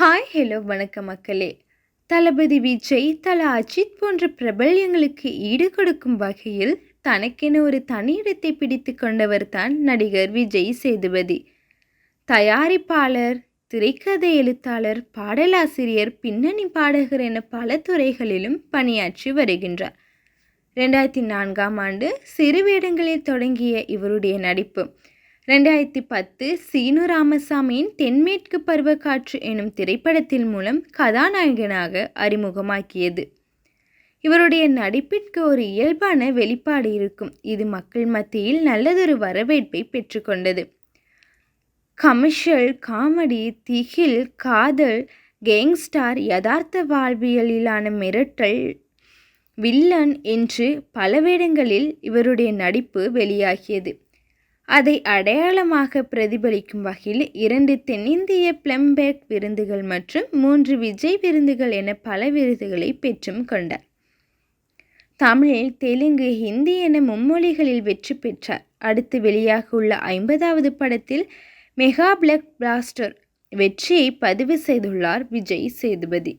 Hi hello வணக்கம் மக்களே. தளபதி விஜய் தல அஜித் போன்ற பிரபல்யங்களுக்கு ஈடு கொடுக்கும் வகையில் தனக்கென ஒரு தனி இடத்தை பிடித்து கொண்டவர் தான் நடிகர் விஜய் சேதுபதி. தயாரிப்பாளர் திரைக்கதை எழுத்தாளர் பாடலாசிரியர் பின்னணி பாடகர் என பல துறைகளிலும் பணியாற்றி வருகின்றார். ரெண்டாயிரத்தி நான்காம் ஆண்டு சிறு வேடங்களில் தொடங்கிய இவருடைய நடிப்பு. ரெண்டாயிரத்தி பத்து சீனு ராமசாமியின் தென்மேற்கு பருவக்காற்று எனும் திரைப்படத்தின் மூலம் கதாநாயகனாக அறிமுகமாக்கியது. இவருடைய நடிப்பிற்கு ஒரு இயல்பான வெளிப்பாடு இருக்கும். இது மக்கள் மத்தியில் நல்லதொரு வரவேற்பை பெற்றுக்கொண்டது. கமர்ஷியல் காமெடி திகில் காதல் கேங்ஸ்டார் யதார்த்த வாழ்வியலிலான மிரட்டல் வில்லன் என்று பல வேடங்களில் இவருடைய நடிப்பு வெளியாகியது. அதை அடையாளமாக பிரதிபலிக்கும் வகையில் இரண்டு தென்னிந்திய பிளம்பேக் விருதுகள் மற்றும் மூன்று விஜய் விருதுகள் என பல விருதுகளை பெற்றும் கொண்டார். தமிழ் தெலுங்கு ஹிந்தி என மும்மொழிகளில் வெற்றி பெற்றார். அடுத்து வெளியாக உள்ள ஐம்பதாவது படத்தில் மெகா பிளக் பிளாஸ்டர் வெற்றியை பதிவு செய்துள்ளார் விஜய் சேதுபதி.